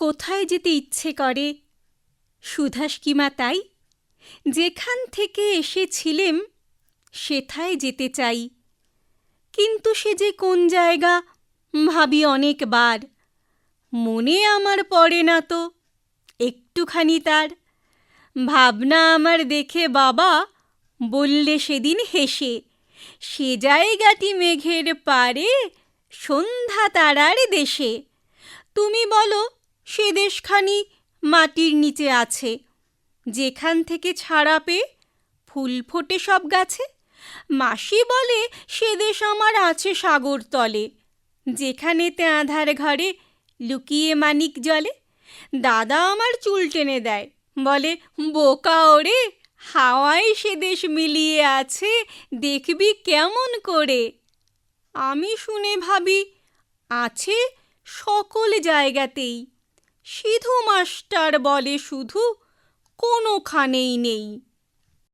কোথায় যেতে ইচ্ছে করে? সুধাস কিমা তাই? যেখান থেকে এসেছিলেম, সেথায় যেতে চাই। কিন্তু সে যে কোন জায়গা, ভাবি অনেকবার। মনে আমার পড়ে না তো, একটুখানি তার। ভাবনা আমার দেখে বাবা বললে সেদিন হেসে, সে জায়গাটি মেঘের পারে সন্ধ্যা তারার দেশে। তুমি বলো সে দেশখানি মাটির নিচে আছে। যেখান থেকে ছাড়া পেয়ে ফুল ফোটে সব গাছে। মাসি বলে, সে দেশ আমার আছে সাগর তলে। যেখানেতে আধার ঘরে লুকিয়ে মানিক জলে। দাদা আমার চুল টেনে দেয়। বলে, বোকা ওরে, হাওয়ায় সে দেশ মিলিয়ে আছে, দেখবি কেমন করে? আমি শুনে ভাবি, আছে সকল জায়গাতেই। সিধু মাস্টার বলে শুধু কোনোখানেই নেই।